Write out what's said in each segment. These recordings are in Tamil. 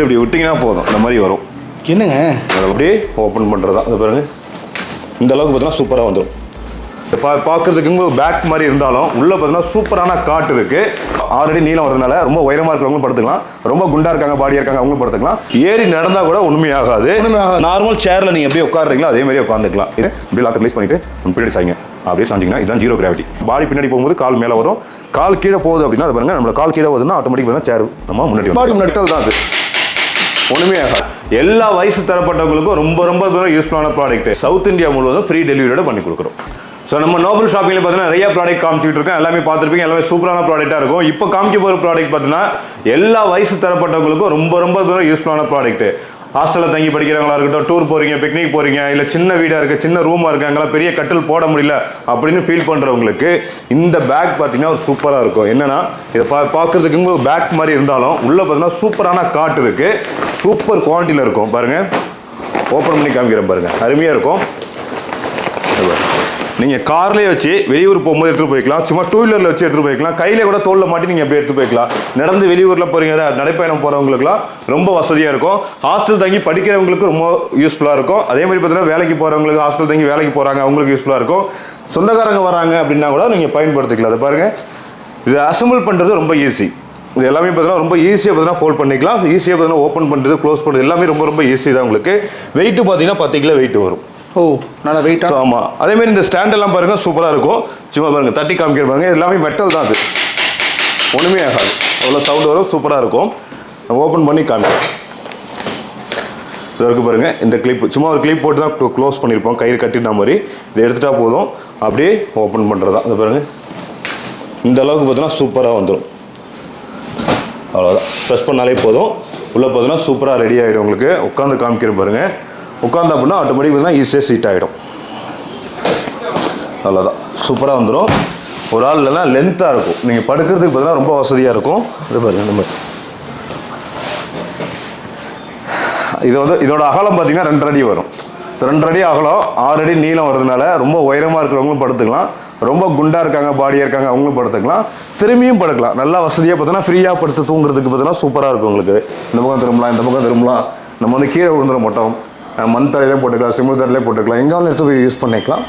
ஜஸ்ட் இப்படி விட்டிங்கன்னா போதும். இந்த மாதிரி வரும். என்னங்க? அதை அப்படியே ஓப்பன் பண்ணுறது தான் இது பாருங்க. இந்த அளவுக்கு பார்த்தீங்கன்னா சூப்பராக வந்துடும் பா பார்க்கறதுக்கு பேக் மாதிரி இருந்தாலும் உள்ளே பார்த்தீங்கன்னா சூப்பரான காட்டு இருக்கு. ஆல்ரெடி நீளம் வரதுனால ரொம்ப உயரமாக இருக்கிறவங்களும் படுத்துக்கலாம். ரொம்ப குண்டா இருக்காங்க பாடியாக இருக்காங்க அவங்களும் படுத்துக்கலாம். ஏறி நடந்தால் கூட ஆகாது. நார்மல் சேரில் நீங்கள் அப்படியே உட்காருறீங்களோ அதே மாதிரி உட்காந்துக்கலாம் இது இப்படி லாக்கர் ரிலீஸ் பண்ணிட்டு நம்ம பின்னாடி சாய்ங்க அப்படியே சாஞ்சிங்கன்னா இதுதான் ஜீரோ கிராவிட்டி பாடி பின்னாடி போகும்போது கால் மேலே வரும். கால் கீழே போகுது அப்படின்னா அது பாருங்க நம்மள கால் கீழே போகுதுன்னா ஆட்டோமேட்டிக் பார்த்தா சேர் நம்ம முன்னாடி முன்னாடி. முன்னாடி தான் அது. ஒன்றுமே ஆகாது. எல்லா வயசு தரப்பட்டவங்களுக்கும் ரொம்ப ரொம்ப யூஸ்ஃபுல்லான ப்ராடக்ட் சவுத் இந்தியா முழுவதும் ஃப்ரீ டெலிவரியோட பண்ணி கொடுக்குறோம். ஸோ நம்ம நோபல் ஷாப்பிங்கில் பார்த்தீங்கன்னா நிறைய ப்ராடக்ட் காமிச்சிட்டு இருக்கோம். எல்லாமே பார்த்துருப்பீங்க. எல்லாமே சூப்பரான ப்ராடக்ட்டாக இருக்கும். இப்போ காமிக்க போகிற ப்ராடக்ட் பார்த்தீங்கன்னா எல்லா வயசு தரப்பட்டவங்களுக்கும் ரொம்ப ரொம்ப யூஸ்ஃபுல்லான ப்ராடக்ட் ஹாஸ்டலில் தங்கி படிக்கிறவங்களா இருக்கட்டும் டூர் போகிறீங்க பிக்னிக் போகிறீங்க இல்லை சின்ன வீடாக இருக்குது சின்ன ரூமாக இருக்குது அங்கெல்லாம் பெரிய கட்டில் போட முடியல அப்படின்னு ஃபீல் பண்ணுறவங்களுக்கு இந்த பேக் பார்த்தீங்கன்னா ஒரு சூப்பராக இருக்கும். என்னென்னா இதை பா பார்க்குறதுக்கு ஒரு பேக் மாதிரி இருந்தாலும் உள்ளே பார்த்தீங்கன்னா சூப்பரான காட்டு இருக்குது சூப்பர் குவாலிட்டியில் இருக்கும். பாருங்கள் ஓப்பன் பண்ணி காமிக்கிறேன் பாருங்கள் அருமையாக இருக்கும். நீங்கள் கார்லேயே வச்சு வெளியூர் போகும்போது எடுத்துகிட்டு போய்க்கலாம். சும்மா டூ வீலரில் வச்சு எடுத்துகிட்டு போய்க்கலாம். கையிலே கூட தோளில் மாட்டி நீங்கள் அப்படியே எடுத்து போய்க்கலாம். நடந்து வெளியூரில் போகிறீங்க நடைப்பயணம் போகிறவங்களுக்குலாம் ரொம்ப வசதியாக இருக்கும். ஹாஸ்டல் தங்கி படிக்கிறவங்களுக்கு ரொம்ப யூஸ்ஃபுல்லாக இருக்கும். அதே மாதிரி பார்த்தீங்கன்னா வேலைக்கு போகிறவங்களுக்கு ஹாஸ்டல் தங்கி வேலைக்கு போகிறாங்க அவங்களுக்கு யூஸ்ஃபுல்லாக இருக்கும். சொந்தக்காரங்க வராங்க அப்படின்னா கூட நீங்கள் பயன்படுத்திக்கலாம். அதை பாருங்கள் இது அசம்பிள் பண்ணுறது ரொம்ப ஈஸி இது எல்லாமே பார்த்தீங்கன்னா ரொம்ப ஈஸியாக பார்த்தீங்கன்னா ஃபோல்ட் பண்ணிக்கலாம். ஈஸியாக பார்த்தீங்கன்னா ஓப்பன் பண்ணுறது க்ளோஸ் பண்ணுறது எல்லாமே ரொம்ப ரொம்ப ஈஸி தான் உங்களுக்கு. வெயிட்டு பார்த்தீங்கன்னா பத்து கிலோ வெயிட் வரும். ஓ நல்லா வெயிட் ஸோ ஆமாம் அதேமாரி இந்த ஸ்டாண்ட் எல்லாம் பாருங்க சூப்பராக இருக்கும். சும்மா பாருங்க தட்டி காமிக்கிற பாருங்க. எல்லாமே மெட்டல் தான் அது. ஒன்றுமே ஆகாது. அவ்வளோ சவுண்ட் வரும் சூப்பராக இருக்கும். ஓப்பன் பண்ணி காமிக்கிறேன் இது வரைக்கும் பாருங்க இந்த கிளிப் சும்மா ஒரு கிளிப் போட்டு தான் க்ளோஸ் பண்ணியிருப்போம். கயிறு கட்டின மாதிரி. இதை எடுத்துட்டா போதும். அப்படியே ஓப்பன் பண்ணுறது தான் இது பாருங்க. இந்த அளவுக்கு பார்த்தோன்னா சூப்பராக வந்துடும் அவ்வளோதான் ப்ரெஸ் பண்ணாலே போதும். உள்ளே பார்த்தோன்னா சூப்பராக ரெடி ஆகிடும் உங்களுக்கு. உட்காந்து காமிக்கிறேன் பாருங்கள் உட்காந்து அப்படின்னா ஆட்டோமேட்டிக் பார்த்தீங்கன்னா ஈஸியாக சீட் ஆகிடும் அவ்வளோதான் சூப்பராக வந்துடும் ஒரு ஆள் இல்லைனா லென்த்தாக இருக்கும். நீங்கள் படுக்கிறதுக்கு பார்த்தீங்கன்னா ரொம்ப வசதியாக இருக்கும். இது பாருங்க இந்த மாதிரி. இது வந்து இதோட அகலம் பார்த்தீங்கன்னா ரெண்டு அடி வரும். ஸோ ரெண்டு அடி அகலம் ஆறு அடி நீளம் வரதுனால ரொம்ப உயரமாக இருக்கிறவங்களும் படுத்துக்கலாம். ரொம்ப குண்டாக இருக்காங்க பாடியாக இருக்காங்க அவங்களும் படுத்துக்கலாம். திரும்பியும் படுக்கலாம். நல்லா வசதியாக பார்த்தீங்கன்னா ஃப்ரீயாக படுத்து தூங்குறதுக்கு பார்த்தீங்கன்னா சூப்பராக இருக்கும் உங்களுக்கு. இந்த பக்கம் திரும்பலாம் இந்த பக்கம் திரும்பலாம். நம்ம வந்து கீழே விழுந்துட மாட்டோம். மண் தரையிலே போட்டுக்கலாம் சிமெண்ட் தரையிலே போட்டுக்கலாம். எங்காலும் எடுத்து போய் யூஸ் பண்ணிக்கலாம்.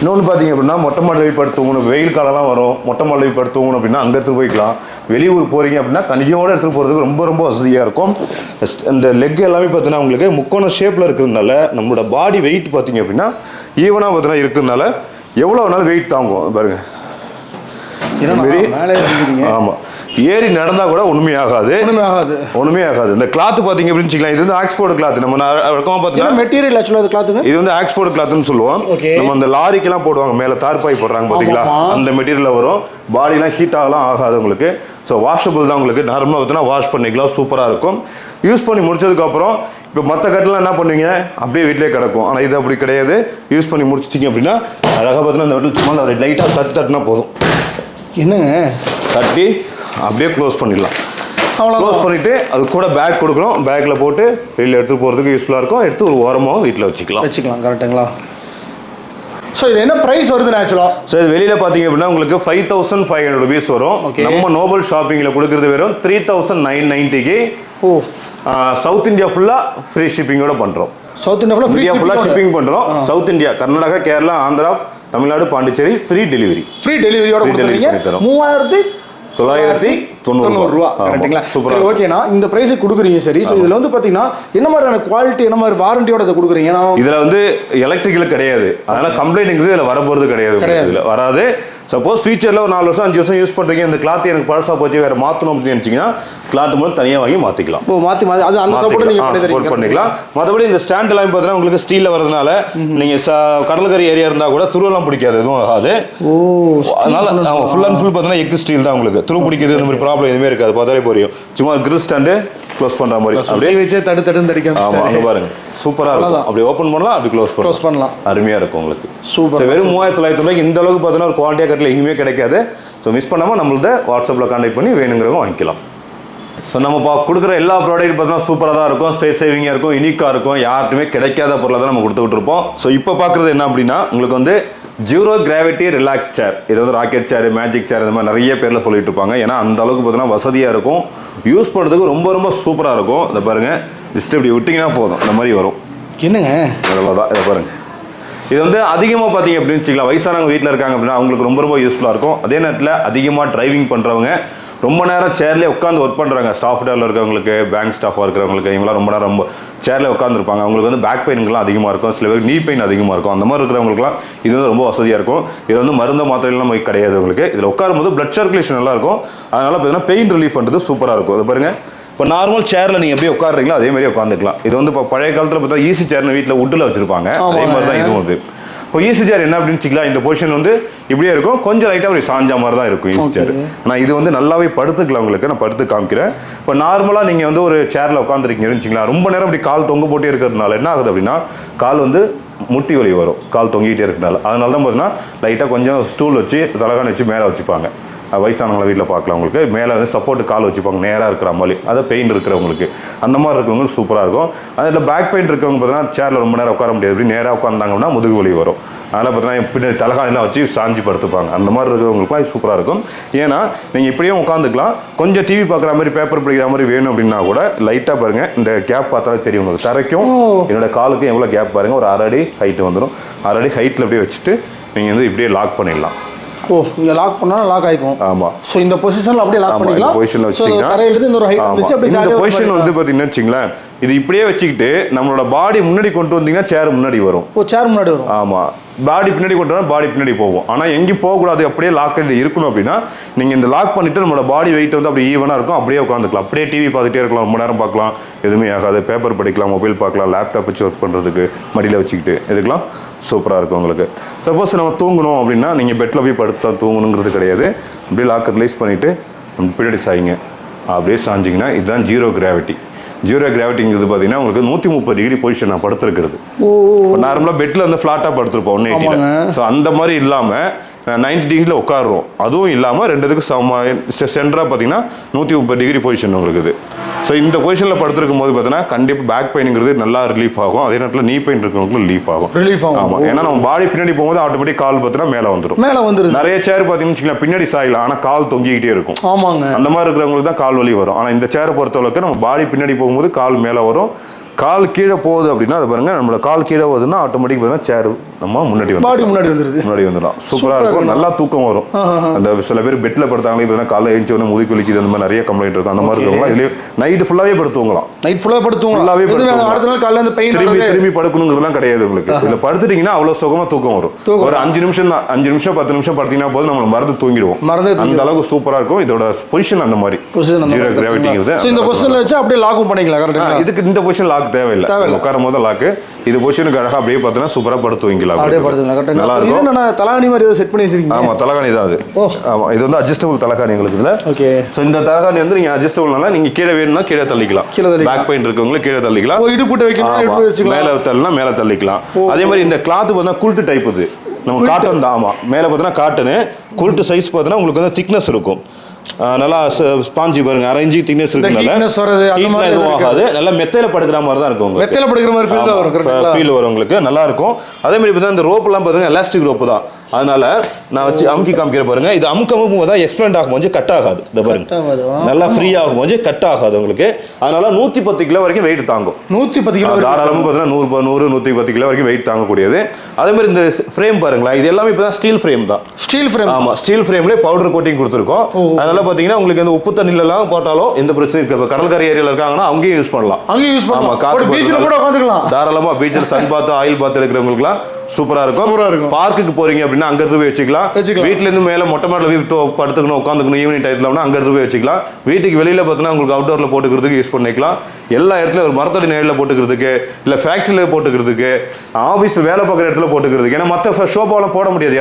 இன்னொன்று பார்த்தீங்க அப்படின்னா மொட்டை மாடல் படுத்து தூங்கணும். வெயில் காலம்லாம் வரும். மொட்டை மாடல் படுத்து தூங்கணும் அப்படின்னா அங்கே எடுத்து போய்க்கலாம். வெளியூர் போகிறீங்க அப்படின்னா கனியோடு எடுத்துகிட்டு போகிறதுக்கு ரொம்ப ரொம்ப வசதியாக இருக்கும். இந்த லெக் எல்லாமே பார்த்தீங்கன்னா உங்களுக்கு முக்கோண ஷேப்பில் இருக்கிறதுனால நம்மளோட பாடி வெயிட் பார்த்தீங்க அப்படின்னா ஈவனாக பார்த்தீங்கன்னா இருக்கிறதுனால எவ்வளோ வேணாலும் வெயிட் தாங்கும். பாருங்க. என்னண்ணா, மாரி? மேலே இருக்கிறீங்க ஆமாம் ஏறி நடந்தால் கூட ஒன்றுமே ஆகாது ஒண்ணுமே ஆகாது ஒன்றுமே ஆகாது இந்த கிளாத் பார்த்தீங்க அப்படின்னு வச்சுக்கலாம் இது வந்து ஆக்ஸ்போர்ட் கிளாத் நம்ம என்ன பார்த்தீங்கன்னா மெட்டீரியல் ஆக்சுவலாக அது இது வந்து ஆக்ஸ்போர்ட் கிளாத்னு சொல்லுவோம். நம்ம அந்த லாரிக்கெல்லாம் போடுவாங்க மேலே தார்பாய் போடுறாங்க பார்த்தீங்களா? ஆமாமா. அந்த மெட்டீரியலில் வரும். பாடிலாம் ஹீட் ஆகலாம் ஆகாது உங்களுக்கு. ஸோ வாஷபிள் தான் உங்களுக்கு. நார்மலாக பார்த்தீங்கன்னா வாஷ் பண்ணிக்கலாம் சூப்பராக இருக்கும். யூஸ் பண்ணி முடிச்சதுக்கப்புறம் இப்போ மற்ற கட்டெல்லாம் என்ன பண்ணுவீங்க? அப்படியே வீட்டிலே கிடக்கும். ஆனால் இது அப்படி கிடையாது. யூஸ் பண்ணி முடிச்சிட்டிங்க அப்படின்னா அழகாக பார்த்தீங்கன்னா இந்த வீட்டில் சும்மா ஒரு லைட்டாக தட்டு தட்டுனா போதும். என்னங்க? தட்டி அப்படியே க்ளோஸ் பண்ணிடலாம். அவ்வளோதான் க்ளோஸ் பண்ணிவிட்டு அது கூட பேக் கொடுக்குறோம் பேக்கில் போட்டு வெளியில் எடுத்து போகிறதுக்கு யூஸ்ஃபுல்லாக இருக்கும். எடுத்து ஒரு ஓரமாகவும் வீட்டில் வச்சுக்கலாம். வச்சுக்கலாம் கரெக்டுங்களா ஸோ இது என்ன ப்ரைஸ் வருதுன்னு ஆக்சுவலாக ஸோ இது வெளியில் பார்த்தீங்க அப்படின்னா உங்களுக்கு five thousand five hundred rupees வரும். நம்ம நோபல் ஷாப்பிங்கில் கொடுக்குறது வெறும் த்ரீ தௌசண்ட் நைன் நைன்ட்டிக்கு ஓ. சவுத் இந்தியா ஃபுல்லாக ஃப்ரீ ஷிப்பிங்கோட பண்ணுறோம் சவுத் இந்தியா ஃபுல்லாக ஃப்ரீ இந்தியா ஃபுல்லாக ஷிப்பிங் பண்ணுறோம் South India Karnataka Kerala Andhra Tamil Nadu Pondicherry free delivery free டெலிவரியோட கொடுத்துருவீங்க. மூவாயிரத்தி தொள்ளாயிரத்தி தொண்ணூறு தொண்ணூறு ரூபா கரெக்டுங்களா சூப்பராக சரி ஓகேண்ணா இந்த ப்ரைஸுக்கு கொடுக்குறீங்க சரி. ஸோ இதில் வந்து பார்த்தீங்கன்னா என்ன மாதிரியான குவாலிட்டி என்ன மாதிரி வாரண்டியோட இதை கொடுக்குறீங்க? இதுல வந்து எலக்ட்ரிக்கல் கிடையாது. அதனால கம்ப்ளைண்ட் இதுல வரப்போறது கிடையாது. இதுல. வராது. சப்போஸ் ஃபியூச்சர்ல ஒரு நாலு வருஷம் அஞ்சு வருஷம் யூஸ் பண்றீங்க இந்த கிளாத் எனக்கு பழசா போச்சு வேற மாத்தணும் அப்படின்னு நினைச்சீங்கன்னா கிளாத் மட்டும் தனியா வாங்கி மாத்திக்கலாம். ஓ மாற்றி மாற்றி அது அந்த சப்போர்ட் நீங்கள் சப்போர்ட் பண்ணிக்கலாம். மற்றபடி இந்த ஸ்டாண்ட் எல்லாம் பார்த்தீங்கன்னா உங்களுக்கு ஸ்டீல்ல வரதுனால நீங்க ச- கடற்கரை ஏரியா இருந்தா கூட துருவெல்லாம் பிடிக்காது எதுவும் ஆகாது. அதனால ஃபுல் அண்ட் ஃபுல் பார்த்தீங்கன்னா எக் ஸ்டீல் தான் உங்களுக்கு. துரு பிடிக்கிறது இந்த மாதிரி ப்ராப்ளம் எதுவுமே இருக்காது. பார்த்தாலே புரியும். சும்மா கிரில் ஸ்டாண்டு க்ளோஸ் பண்ற மாதிரி. அப்படியே வச்சே தடு தடுன்னு தடிக்க ஆமா அங்க பாருங்க. சூப்பரா இருக்கும். அப்படி ஓபன் பண்ணலாம் அப்படி க்ளோஸ் க்ளோஸ் பண்ணலாம். அருமையா இருக்கும் உங்களுக்கு. So, வெறும் மூவாயிரத்தி தொள்ளாயிரத்தி ரூபாய்க்கு இந்த அளவுக்கு பார்த்தீங்கன்னா ஒரு குவாலிட்டியாக கட்டில் எங்கேயுமே கிடைக்காது. ஸோ மிஸ் பண்ணாமல் நம்மள்த வாட்ஸ்அப்பில் கான்டாக்ட் பண்ணி வேணுங்கிறவங்க வாங்கிக்கலாம். ஸோ நம்ம பா கொடுக்குற எல்லா ப்ராடக்ட் பார்த்தீங்கன்னா சூப்பராக தான் இருக்கும். ஸ்பேஸ் சேவிங்காக இருக்கும் யூனிக்காக இருக்கும். யார்ட்டுமே கிடைக்காத பொருளை தான் நம்ம கொடுத்துக்கிட்டு இருப்போம். ஸோ இப்போ பார்க்குறது என்ன அப்படின்னா உங்களுக்கு வந்து ஜீரோ கிராவிட்டி ரிலாக்ஸ் சேர் இது வந்து ராக்கெட் சேர் மேஜிக் சேர் இந்த மாதிரி நிறைய பேரில் சொல்லிட்டு இருப்பாங்க. ஏன்னா அந்த அளவுக்கு பார்த்தீங்கன்னா வசதியாக இருக்கும். யூஸ் பண்ணுறதுக்கு ரொம்ப ரொம்ப சூப்பராக இருக்கும். இதை பாருங்க. ஜஸ்ட் இப்படி விட்டிங்கன்னா போதும். இந்த மாதிரி வரும். என்னங்க? அவ்வளோதான் இதை பாருங்க. இது வந்து அதிகமாக பார்த்தீங்க அப்படின்னு வச்சுக்கலாம். வயசானவங்க வீட்டில் இருக்காங்க அப்படின்னா அவங்களுக்கு ரொம்ப ரொம்ப யூஸ்ஃபுல்லாக இருக்கும். அதே நேரத்தில் அதிகமாக டிரைவிங் பண்ணுறவங்க ரொம்ப நேரம் சேர்லேயே உட்காந்து ஒர்க் பண்ணுறாங்க ஸ்டாஃப் டேவில் இருக்கவங்களுக்கு பேங்க் ஸ்டாஃபாக இருக்கிறவங்களுக்கு இவங்களாம் ரொம்ப நேரம் ரொம்ப சேர்லேயே உட்காந்துருப்பாங்க அவங்களுக்கு வந்து பேக் பெயின்கள்லாம் அதிகமாக இருக்கும். சில பேர் நீ பெயின் அதிகமாக இருக்கும். அந்த மாதிரி இருக்கிறவங்களுக்குலாம் இது வந்து ரொம்ப வசதியாக இருக்கும். இது வந்து மருந்து மாத்திரையெல்லாம் போய் கிடையாது உங்களுக்கு இதில் உட்காரும்போது பிளட் சர்க்குலேஷன் நல்லா இருக்கும். அதனால் பார்த்தீங்கன்னா பெயின் ரிலீஃப் பண்ணுறது சூப்பராக இருக்கும். அது பாருங்கள் இப்போ நார்மல் சேரில் நீங்கள் எப்படி உட்காருறீங்களோ அதே மாதிரி உட்காந்துக்கலாம் இது வந்து இப்போ பழைய காலத்தில் பார்த்தா ஈஸி சேர்னு வீட்டில் உட்டில் வச்சிருப்பாங்க. அதே மாதிரி தான் இதுவும் வந்து இப்போ ஈஸி சேர் என்ன அப்படின்னு வச்சுக்கலாம் இந்த பொசிஷன் வந்து இப்படியே இருக்கும். கொஞ்சம் லைட்டாக ஒரு சாஞ்சா மாதிரி தான் இருக்கும் ஈஸி சேர் ஆனால் இது வந்து நல்லாவே படுத்துக்கலாம் உங்களுக்கு. நான் படுத்து காமிக்கிறேன். இப்போ நார்மலாக நீங்கள் வந்து ஒரு சேரில் உட்காந்துருக்கீங்கன்னு வச்சுக்கலாம் ரொம்ப நேரம் இப்படி கால் தொங்க போட்டே இருக்கிறதுனால என்ன ஆகுது அப்படின்னா கால் வந்து முட்டி வலி வரும். கால் தொங்கிட்டே இருக்கிறதுனால. அதனால தான் பார்த்தீங்கன்னா லைட்டாக கொஞ்சம் ஸ்டூல் வச்சு தலகாணி வச்சு மேலே வச்சுப்பாங்க. வயசானவங்கள வீட்டில் பார்க்கலாம் உங்களுக்கு மேலே வந்து சப்போர்ட் கால் வச்சுப்பாங்க. நேராக இருக்கிற மாதிரி. அதை பெயின் இருக்கிறவங்களுக்கு. அந்த மாதிரி இருக்கிறவங்களுக்கு சூப்பராக இருக்கும். அதில் பேக் பெயின் இருக்கவங்க பார்த்தீங்கன்னா சேரில் ரொம்ப நேரம் உட்கார முடியாது. இப்படி நேராக உட்காந்தாங்கன்னா முதுகு வலி வரும். அதனால் பார்த்தீங்கன்னா பின்னாடி தலகாணிலாம் வச்சு சாஞ்சி படுத்துப்பாங்க. அந்த மாதிரி இருக்கிறவங்களுக்குலாம் இது சூப்பராக இருக்கும். ஏன்னா நீங்கள் இப்படியே உட்காந்துக்கலாம் கொஞ்சம் டிவி பார்க்குற மாதிரி பேப்பர் படிக்கிற மாதிரி வேணும் அப்படின்னா கூட லைட்டாக பாருங்கள் இந்த கேப் பார்த்தாலே தெரியும் உங்களுக்கு. தரைக்கும் என்னோட காலுக்கும் எவ்வளோ கேப் பாருங்கள் ஒரு அரை அடி ஹைட்டு வந்துடும் அரை அடி ஹைட்டில் அப்படியே வச்சுட்டு நீங்கள் வந்து இப்படியே லாக் பண்ணிடலாம். ஓ இங்க லாக் பண்ணா லாக் ஆயிக்கும். ஆமாம் ஸோ இந்த பொசிஷன்ல அப்படியே லாக் ஆமா, பண்ணிக்கலாம். பொசிஷன்ல வச்சிட்டீங்கன்னா இந்த ஒரு ஹைட் ஆமா. வந்துச்சு அப்படியே இந்த பொசிஷன் வந்து பாத்தீங்கன்னா வச்சுங்களேன் இது இப்படியே வச்சுக்கிட்டு நம்மளோட பாடி முன்னாடி கொண்டு வந்தீங்கன்னா சேர் முன்னாடி வரும். ஓ சேர் முன்னாடி வரும். ஆமா. பாடி பின்னாடி கொண்டு வந்தா பாடி பின்னாடி போகும். ஆனா எங்கேயும் போகக்கூடாது. அப்படியே லாக் இருக்கணும் அப்படின்னா நீங்க இந்த லாக் பண்ணிட்டு நம்மளோட பாடி வெயிட் வந்து அப்படியே ஈவனா இருக்கும். அப்படியே உட்காந்துக்கலாம் அப்படியே டிவி பார்த்துட்டே இருக்கலாம். ரொம்ப நேரம் பார்க்கலாம். எதுவுமே ஆகாது. பேப்பர் படிக்கலாம் மொபைல் பார்க்கலாம் லேப்டாப் வச்சு ஒர்க் பண்றதுக்கு மடியில வச்சுக்கிட்டு இதுக்கெல்லாம் சூப்பராக இருக்கும் உங்களுக்கு. சப்போஸ் நம்ம தூங்கணும் அப்படின்னா நீங்கள் பெட்டில் போய் படுத்தா தூங்கணுங்கிறது கிடையாது. அப்படியே லாக்கர் ரிலீஸ் பண்ணிவிட்டு பின்னாடி சாய்ங்க. அப்படியே சாஞ்சிங்கன்னா இதுதான் ஜீரோ கிராவிட்டி ஜீரோ கிராவிட்டிங்கிறது பார்த்தீங்கன்னா உங்களுக்கு நூற்றி முப்பது டிகிரி பொசிஷன் நான் படுத்துருக்கிறது. நார்மலாக பெட்டில் வந்து ஃப்ளாட்டாக படுத்துருப்போம் ஒன் எயிட்டியில். ஸோ அந்த மாதிரி இல்லாமல் நைன்டி டிகிரியில் உட்காருறோம். அதுவும் இல்லாமல் ரெண்டுத்துக்கு சம சென்டராக பார்த்தீங்கன்னா நூற்றி முப்பது டிகிரி பொசிஷன் உங்களுக்கு இது. ஸோ இந்த பொசிஷனில் படுத்திருக்கும் போது பார்த்தீங்கன்னா கண்டிப்பாக பேக் பெயினுங்கிறது நல்லா ரிலீஃப் ஆகும். அதே நேரத்தில் நீ பெயின் இருக்கிறவங்களுக்கு ரிலீஃப் ஆகும். ரிலீஃப் ஆகும். ஆமாம் ஏன்னா நம்ம பாடி பின்னாடி போகும்போது ஆட்டோமேட்டிக் கால் பார்த்தீங்கன்னா மேலே வந்துடும் மேல வந்துருது. நிறைய சேர் பார்த்தீங்கன்னு பின்னாடி சாயலாம் ஆனால் கால் தொங்கிக்கிட்டே இருக்கும். ஆமாங்க. அந்த மாதிரி இருக்கிறவங்களுக்கு தான் கால் வலி வரும். ஆனால் இந்த சேரை பொறுத்தளவுக்கு நம்ம பாடி பின்னாடி போகும்போது கால் மேலே வரும். கால் கீழே போகுது அப்படின்னா அது பாருங்க நம்மளோட கால் கீழே போகுதுன்னா ஆட்டோமேட்டிக் பார்த்தீங்கன்னா சேர் நம்ம முன்னாடி வந்து பாடி முன்னாடி வந்துருது. முன்னாடி வந்துடும் சூப்பராக இருக்கும். நல்லா தூக்கம் வரும். அந்த சில பேர் பெட்டில் படுத்தாங்களே இப்போ காலைல எழுந்து உடனே முதுகு வலிக்குது அந்த மாதிரி நிறைய கம்ப்ளைண்ட் இருக்கும். அந்த மாதிரி இருக்கவங்க இதுலேயே நைட்டு ஃபுல்லாகவே படுத்துவங்களாம். நைட் ஃபுல்லா படுத்துவோம் ஃபுல்லாவே படுத்துவோம். அடுத்த நாள் காலையில இந்த பெயின் திரும்பி திரும்பி படுக்கணுங்கிறதுலாம் கிடையாது உங்களுக்கு. இதுல படுத்துட்டீங்கன்னா அவ்வளவு சுகமா தூக்கம் வரும். ஒரு அஞ்சு நிமிஷம் தான். அஞ்சு நிமிஷம் பத்து நிமிஷம் படுத்தீங்கன்னா போதும் நம்ம மறந்து தூங்கிடுவோம். மறந்தே அந்த அளவுக்கு சூப்பரா இருக்கும். இதோட பொசிஷன் அந்த மாதிரி. பொசிஷன் அந்த இந்த பொசிஷன்ல வச்சு அப்படியே லாக்கும் பண்ணிக்கலாம் கரெக்ட்டுங்களா இதுக்கு இந்த பொசிஷன் லாக் தேவையில்லை. தேவையில்ல. உட்காரும் போது லாக்கு இது பொசிஷனுக்கு அழகா அப்படியே பார்த்தீங்கன்னா சூப்பரா படுத்து வைக்கலாம் அப்படியே படுத்துக்கலாம் நல்லா இருக்கும். என்ன தலாணி மாதிரி ஏதோ செட் பண்ணி வச்சிருக்கீங்க? ஆமா தலகாணி தான் அது. ஓ. ஆமா இது வந்து அட்ஜஸ்டபிள் தலகாணி உங்களுக்கு இதுல. ஓகே. ஸோ இந்த தலகாணி வந்து நீங்க அட்ஜஸ்டபிள்னால நீங்க கீழே வேணும்னா கீழே தள்ளிக்கலாம். கீழே தள்ளிக்கலாம். பேக் பெயின் இருக்கவங்க கீழே தள்ளிக்கலாம். ஓ இடுப்பு வைக்கணும் மேல தள்ளினா மேல தள்ளிக்கலாம். அதே மாதிரி இந்த கிளாத் பார்த்தா குல்ட்டு டைப் இது. நம்ம காட்டன் தான் ஆமா. மேல பார்த்தீங்கன்னா காட்டனு குல்ட்டு சைஸ் பார்த்தீங்கன்னா உங்களுக்கு வந்து திக்னஸ் இருக்கும். நல்லா ஸ்பாஞ்சி பாருங்க. அரை இன்ச்சு திக்னஸ் இருக்கனால heatness வர்றது, அந்த மாதிரி எதுவும் ஆகாது. நல்லா மெத்தையில படுக்கிற மாதிரி தான் இருக்கும் வெத்தையில படுக்கிற மாதிரி ஃபீல் தான் வரும் ஃபீல் வரும் உங்களுக்கு. நல்லா இருக்கும். அதே மாதிரி பார்த்தா இந்த ரோப்லாம் பாருங்க எலாஸ்டிக் ரோப்பு தான். அதனால நான் வச்சு அமுக்கி காமிக்கிற பாருங்க. இது அமுக்க அமுக்கும் போது தான் எக்ஸ்பெண்ட் ஆகும்போது கட் ஆகாது. இந்த பாருங்க. நல்லா ஃப்ரீ ஆகும்போது கட் ஆகாது உங்களுக்கு. அதனால நூத்தி பத்து கிலோ வரைக்கும் வெயிட் தாங்கும். நூத்தி பத்து கிலோ தாராளமாக பார்த்தீங்கன்னா நூறு நூறு நூற்றி பத்து கிலோ வரைக்கும் வெயிட் தாங்கக்கூடியது. அதே மாதிரி இந்த ஃப்ரேம் பாருங்களேன். இது எல்லாமே இப்போ தான் ஸ்டீல் ஃப்ரேம் தான். ஸ்டீல் ஃப்ரேம் ஆமா. ஸ்டீல் ஃப்ரேம்லேயே பவுடர் கோட்டிங் கொடுத்துருக்கோம். அதனால பார்த்தீங்கன்னா உங்களுக்கு இந்த உப்பு தண்ணிலலாம் போட்டாலும் எந்த பிரச்சனையும் இருக்காது. இப்போ கடற்கரை ஏரியாவில் இருக்காங்கன்னா அங்கேயும் யூஸ் பண்ணலாம். அங்கேயும் யூஸ் பண்ணலாம். பீச்ல போடுறதுனால கூட உட்காந்துக்கலாம் தாராளமா பீச்சில் சன் பாத்து ஆயில் பாத்து இருக்கிறவங்களுக்குலாம் சூப்பரா இருக்கும். சூப்பரா இருக்கும். பார்க்குக்கு போறீங்க அப்படின்னா அங்க இருந்து போய் வச்சுக்கலாம். வீட்ல இருந்து மேல மொட்டை மாடல போய் படுத்துக்கணும் உட்காந்துக்கணும் ஈவினிங் டயத்துல அங்க இருந்து போய் வச்சுக்கலாம். வீட்டுக்கு வெளியில பார்த்தீங்கன்னா உங்களுக்கு அவுட்டோர்ல போட்டுக்கிறதுக்கு யூஸ் பண்ணிக்கலாம். எல்லா இடத்துலயும் ஒரு மரத்தடி நேரில் போட்டுக்கிறதுக்கு இல்ல ஃபேக்டரியில போட்டுக்கிறதுக்கு ஆபீஸ் வேலை பார்க்குற இடத்துல போட்டுக்கிறதுக்கு. ஏன்னா மற்ற ஷோபாவெல்லாம் போட முடியாது.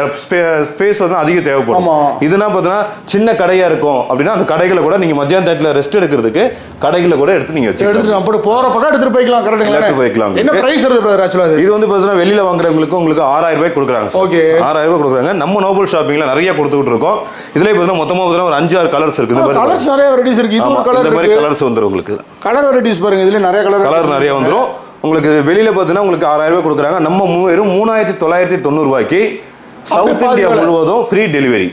ஸ்பேஸ் வந்து அதிக தேவைப்படும். இதுனா பார்த்தீங்கன்னா சின்ன கடையா இருக்கும் அப்படின்னா அந்த கடைகளை கூட நீங்க மத்தியான டயத்துல ரெஸ்ட் எடுக்கிறதுக்கு கடைகளை கூட எடுத்து நீங்க வச்சுக்கலாம். எடுத்துட்டு அப்படி போற பக்கம் எடுத்துட்டு போய்க்கலாம் கரெக்ட்டுங்களா எடுத்துட்டு போய்க்கலாம். என்ன பிரைஸ் வருது பிரதர் இது? வந்து பார்த்தீங்கன்னா வெளியில வாங்குறவங்களுக்கு உங்களுக்கு ஆறாயிரம் ரூபாய் கொடுக்குறாங்க. Okay. ஆறாயிரம் ரூபாய் கொடுக்குறாங்க. நம்ம நோபல் ஷாப்பிங்ல நிறைய கொடுத்துட்டு இருக்கோம். இதுல பார்த்தீங்கன்னா மொத்தமா பார்த்தீங்கன்னா ஒரு அஞ்சு ஆறு கலர்ஸ் இருக்கு. இந்த மாதிரி கலர்ஸ் நிறைய வெரைட்டிஸ் இருக்கு. இது ஆமா, ஒரு கலர் இந்த மாதிரி கலர்ஸ் வந்துரும் உங்களுக்கு. கலர் வெரைட்டிஸ் பாருங்க இதுல நிறைய கலர் கலர் நிறைய வந்துரும். உங்களுக்கு வெளியில பார்த்தீங்கன்னா உங்களுக்கு ஆறாயிரம் ரூபாய் கொடுக்குறாங்க. நம்ம மூ- வெறும் மூணாயிரத்தி தொள்ளாயிரத்தி தொண்ணூறு ரூபாய்க்கு சவுத் இந்தியா. முழுவதும் ஃப்ரீ டெலிவரி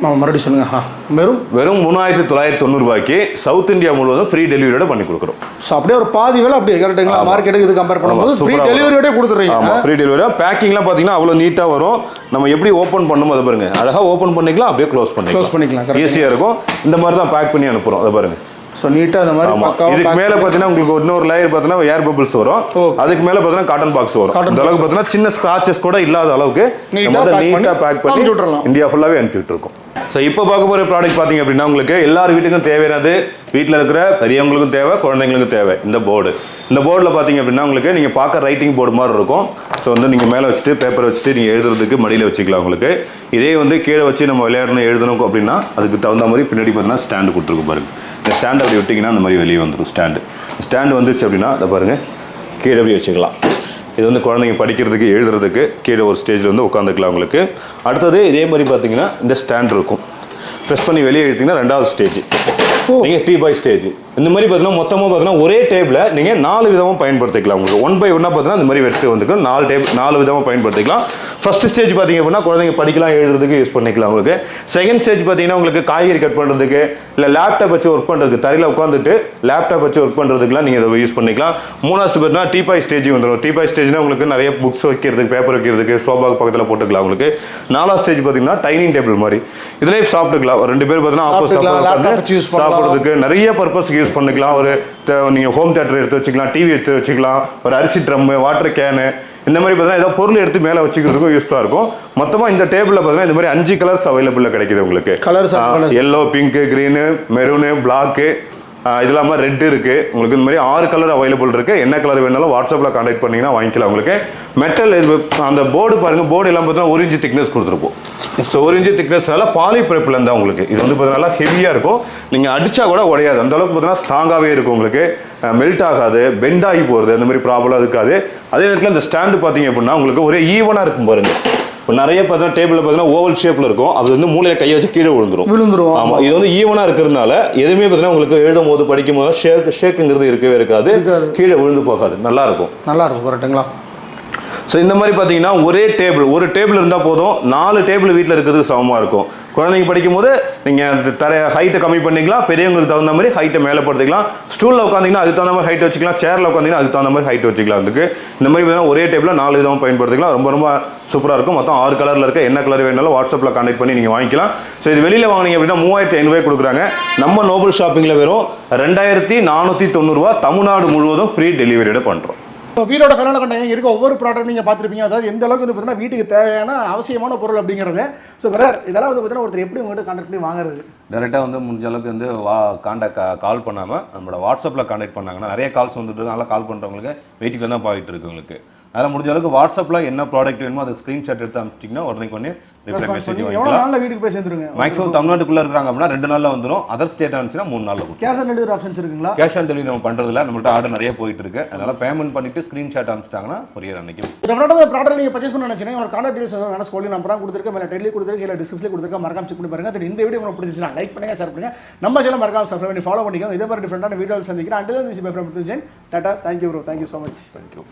மறுபடியும் சொல்லுங்க. வெறும்? வெறும் மூணாயிரத்தி தொள்ளாயிரத்தி தொண்ணூறு ரூபாய்க்கு சவுத் இந்தியா முழுவதும் ஃப்ரீ டெலிவரியோட பண்ணி கொடுக்குறோம். ஸோ அப்படியே ஒரு பாதி வேலை அப்படியே கரெக்டுங்களா மார்க்கெட்டுக்கு இது கம்பேர் பண்ணும்போது ஃப்ரீ சூப்பரா வரும். டெலிவரியோடய கொடுத்துட்றீங்க ஆமா ஃப்ரீ டெலிவரி பேக்கிங்லாம் பார்த்தீங்கன்னா அவ்வளோ நீட்டாக வரும். நம்ம எப்படி ஓப்பன் பண்ணுமோ அதை பாருங்க. அழகாக ஓப்பன் பண்ணிக்கலாம் அப்படியே க்ளோஸ் பண்ணிக்கலாம். க்ளோஸ் பண்ணிக்கலாம். ஈஸியாக இருக்கும். இந்த மாதிரி தான் பேக் பண்ணி அனுப்புகிறோம் அதை பாருங்க. ஸோ நீட்டாக இந்த மாதிரி இதுக்கு மேல பாத்தீங்கன்னா உங்களுக்கு இன்னொரு லேயர் பாத்தீங்கன்னா ஏர் பபிள்ஸ் வரும். அதுக்கு மேல பாத்தீங்கன்னா காட்டன் பாக்ஸ் வரும். இந்த அளவுக்கு பாத்தீங்கன்னா சின்ன ஸ்கிராச்சஸ் கூட இல்லாத அளவுக்கு Neat ஆ நம்ம pack நீட்டா பண்ணி பேக் பண்ணி அனுப்பிச்சு விட்டுறலாம். இந்தியா ஃபுல்லாவே அனுப்பிச்சுட்டு இருக்கோம் ஸோ இப்போ பார்க்க போற ப்ராடக்ட் பாத்தீங்க அப்படின்னா உங்களுக்கு எல்லார் வீட்டுக்கும் தேவையானது வீட்டில் இருக்கிற பெரியவங்களுக்கும் தேவை குழந்தைங்களுக்கும் தேவை. இந்த போர்டு இந்த போர்டில் பார்த்தீங்க அப்படின்னா உங்களுக்கு நீங்கள் பார்க்க ரைட்டிங் போர்டு மாதிரி இருக்கும். ஸோ வந்து நீங்கள் மேலே வச்சுட்டு பேப்பர் வச்சுட்டு நீங்கள் எழுதுறதுக்கு மடியில் வச்சுக்கலாம் உங்களுக்கு. இதே வந்து கீழே வச்சு நம்ம விளையாடணும் எழுதணும் அப்படின்னா அதுக்கு தகுந்த மாதிரி பின்னாடி பார்த்தீங்கன்னா ஸ்டாண்டு கொடுத்துருக்கும் பாருங்க. இந்த ஸ்டாண்ட் அப்படி விட்டிங்கன்னா அந்த மாதிரி வெளியே வந்துடும் ஸ்டாண்டு ஸ்டாண்டு வந்துச்சு அப்படின்னா அதை பாருங்க கீழே அப்படி வச்சுக்கலாம். இது வந்து குழந்தைங்க படிக்கிறதுக்கு எழுதுறதுக்கு கீழே ஒரு ஸ்டேஜில் வந்து உட்காந்துக்கலாம் உங்களுக்கு. அடுத்தது இதே மாதிரி பார்த்தீங்கன்னா இந்த ஸ்டாண்ட் இருக்கும். ப்ரெஸ் பண்ணி வெளியே எடுத்தீங்கன்னா ரெண்டாவது ஸ்டேஜ் நீங்கள் டீ பாய் ஸ்டேஜ் இந்த மாதிரி பார்த்தீங்கன்னா மொத்தமாக பார்த்தீங்கன்னா ஒரே டேபிளை நீங்கள் நாலு விதமாக பயன்படுத்திக்கலாம் உங்களுக்கு. ஒன் பை ஒன்னாக பார்த்தீங்கன்னா இந்த மாதிரி வெட்டு வந்துக்கும் நாலு டேபிள் நாலு விதமாக பயன்படுத்திக்கலாம். ஃபர்ஸ்ட் ஸ்டேஜ் பார்த்தீங்க அப்படின்னா குழந்தைங்க படிக்கலாம் எழுதுறதுக்கு யூஸ் பண்ணிக்கலாம் உங்களுக்கு. செகண்ட் ஸ்டேஜ் பார்த்தீங்கன்னா உங்களுக்கு காய்கறி கட் பண்ணுறதுக்கு இல்லை லேப்டாப் வச்சு ஒர்க் பண்ணுறதுக்கு தரையில் உட்காந்துட்டு லேப்டாப் வச்சு ஒர்க் பண்ணுறதுக்குலாம் நீங்கள் இதை யூஸ் பண்ணிக்கலாம். மூணாவது பார்த்தீங்கன்னா டீபாய் ஸ்டேஜ் வந்துடும் டீபாய் ஸ்டேஜ்னா உங்களுக்கு நிறைய புக்ஸ் வைக்கிறதுக்கு பேப்பர் வைக்கிறதுக்கு சோபாக்கு பக்கத்தில் போட்டுக்கலாம் உங்களுக்கு. நாலாவது ஸ்டேஜ் பார்த்தீங்கன்னா டைனிங் டேபிள் மாதிரி. இதுலேயே சாப்பிட்டுக்கலாம். ஒரு ரெண்டு பேர் பார்த்தீங்கன்னா. சாப்பிட்றதுக்கு நிறைய பர்பஸ்க்கு யூஸ் பண்ணிக்கலாம். ஒரு த- நீங்க ஹோம் தேட்டர் எடுத்து வச்சுக்கலாம் டிவி எடுத்து வச்சுக்கலாம். ஒரு அரிசி ட்ரம்மு வாட்டர் கேனு இந்த மாதிரி பார்த்தீங்கன்னா ஏதோ பொருள் எடுத்து மேலே வச்சுக்கிறதுக்கும் யூஸ்ஃபுல்லாக இருக்கும் மொத்தமாக இந்த டேபிளில் பார்த்தீங்கன்னா இந்த மாதிரி அஞ்சு கலர்ஸ் அவைலபிளில் கிடைக்குது உங்களுக்கு colours. Yellow pink green maroon black இது இல்லாமல் ரெட் இருக்கு. உங்களுக்கு இந்த மாதிரி ஆறு கலர் அவைலபிள் இருக்கு. என்ன கலர் வேணாலும் வாட்ஸ்அப்பில் கான்டாக்ட் பண்ணீங்கன்னா வாங்கிக்கலாம் உங்களுக்கு. மெட்டல் இது அந்த போர்டு பாருங்க போர்டு எல்லாம் பார்த்தீங்கன்னா ஒரு இன்ச்சு திக்னஸ் கொடுத்துருப்போம் ஸோ ஒரு இன்ச்சு திக்னஸ்னால பாலி பிரெப்பில் தான் உங்களுக்கு. இது வந்து பார்த்தீங்கன்னா நல்லா ஹெவியாக இருக்கும். நீங்கள் அடிச்சா கூட உடையாது. அந்த அளவுக்கு பார்த்தீங்கன்னா ஸ்ட்ராங்காகவே இருக்கும் உங்களுக்கு. மெல்ட் ஆகாது பெண்ட் ஆகி போகிறது அந்த மாதிரி ப்ராப்ளம் இருக்காது. அதே நேரத்தில் இந்த ஸ்டாண்டு பார்த்தீங்க அப்படின்னா உங்களுக்கு ஒரே ஈவனாக இருக்கும் பாருங்க. இப்போ நிறைய பார்த்தீங்கன்னா டேபிளில் பார்த்தீங்கன்னா ஓவல் ஷேப்பில் இருக்கும். அது வந்து மூலையை கையை வச்சு கீழே விழுந்துரும். விழுந்துரும், ஆமா இது வந்து ஈவனாக இருக்கிறதுனால எதுவுமே பார்த்தீங்கன்னா உங்களுக்கு எழுதும் போது படிக்கும் போது ஷேக் ஷேக்குங்கிறது இருக்கவே இருக்காது. இருக்காது. கீழே விழுந்து போகாது. நல்லா இருக்கும். நல்லா இருக்கும். கரெக்டுங்களா ஸோ இந்த மாதிரி பார்த்தீங்கன்னா ஒரே டேபிள் ஒரு டேபிள் இருந்தால் போதும் நாலு டேபிள் வீட்டில் இருக்கிறதுக்கு சமமாக இருக்கும். குழந்தைங்க படிக்கும் போது நீங்கள் அந்த தர ஹைட்டை கம்மி பண்ணிக்கலாம் பெரியவங்களுக்கு தகுந்த மாதிரி ஹைட்டை மேலே படுத்திக்கலாம் ஸ்டூலில் உட்காந்திங்கன்னா அதுக்கு தகுந்த மாதிரி ஹைட் வச்சுக்கலாம். சேரில் உட்காந்திங்கன்னா அதுக்கு தகுந்த மாதிரி ஹைட் வச்சுக்கலாம். அதுக்கு இந்த மாதிரி பார்த்தீங்கன்னா ஒரே டேபிளில் நாலு விதமாக பயன்படுத்திக்கலாம். ரொம்ப ரொம்ப சூப்பராக இருக்கும். மொத்தம் ஆறு கலரில் இருக்க என்ன கலர் வேணாலும் வாட்ஸ்அப்பில் கான்டெக்ட் பண்ணி நீங்கள் வாங்கிக்கலாம். ஸோ இது வெளியில் வாங்கினீங்க அப்படின்னா மூவாயிரத்தி ஐநூறுபாய் கொடுக்குறாங்க. நம்ம நோபல் ஷாப்பிங்கில் வெறும் ரெண்டாயிரத்தி நானூற்றி தொண்ணூறுரூவா தமிழ்நாடு முழுவதும் ஃப்ரீ டெலிவரியோட பண்ணுறோம் இப்போ வீடோட ஃபைனல் கண்டாங்க இருக்க? ஒவ்வொரு ப்ராடக்ட் நீங்கள் பார்த்துருப்பீங்க. அதாவது எந்த அளவுக்கு வந்து பார்த்தீங்கன்னா வீட்டுக்கு தேவையான அவசியமான பொருள் அப்படிங்கிறது. ஸோ பிரதர் இதெல்லாம் வந்து பார்த்தீங்கன்னா ஒருத்தர் எப்படி உங்கள்கிட்ட கான்டாக்ட் பண்ணி வாங்குறது? டேரெக்டாக வந்து முடிஞ்ச அளவுக்கு வந்து வா காண்டாக்ட் கால் பண்ணாமல் நம்மளோட வாட்ஸ்அப்பில் கான்டாக்ட் பண்ணாங்கன்னா நிறைய கால்ஸ் வந்துட்டு இருக்கு. கால் பண்ணுறவங்களுக்கு வெயிட்டில் தான் போயிட்டு இருக்கு உங்களுக்கு. அதனால் முடிஞ்ச அளவுக்கு வாட்ஸ்அப்பில் என்ன ப்ராடக்ட் வேணுமோ அதை ஸ்க்ரீன்ஷாட் எடுத்து அனுப்பிச்சிட்டிங்கன்னா உடனே பண்ணி ரிப்ளை மெசேஜ் வாங்கிக்கலாம். நாளில் வீட்டுக்கு போய் சேர்ந்துருங்க? மேக்ஸிமம் தமிழ்நாட்டுக்குள்ளே இருக்காங்க அப்படின்னா ரெண்டு நாளில் வந்துடும் அதர் ஸ்டேட் இருந்துச்சுன்னா மூணு நாளில் கேஷ் ஆன் டெலிவரி ஆப்ஷன்ஸ் இருக்குங்களா? கேஷ் ஆன் டெலிவரி நம்ம பண்ணுறதுல நம்மள்ட்ட ஆர்டர் நிறைய போயிட்டு இருக்கு. அதனால பேமெண்ட் பண்ணிட்டு ஸ்க்ரீன்ஷாட் அனுப்பிச்சிட்டாங்கன்னா கொரியர் அன்னைக்கு இந்த ப்ராடக்ட் நீங்கள் பர்ச்சேஸ் பண்ண நினச்சிங்கன்னா ஒரு கான்டாக்ட் டீல்ஸ் வேணா ஸ்கூலில் நம்பராக கொடுத்துருக்க மேலே டெல்லி கொடுத்துருக்கு இல்லை டிஸ்கிரிப்ஷனில் கொடுத்துருக்க மறக்காம செக் பண்ணி பாருங்க. இந்த வீடியோ உங்களுக்கு பிடிச்சிச்சுன்னா லைக் பண்ணுங்க ஷேர் பண்ணுங்க. நம்ம சேனல் மறக்காம சப்ஸ்கிரைப் பண்ணி ஃபாலோ பண்ணிக்கோங்க. இதே மாதிரி டிஃப்ரெண்டான வீடியோவில் சந்திக்கிறேன். And this bye from tata thank you bro thank you so much thank you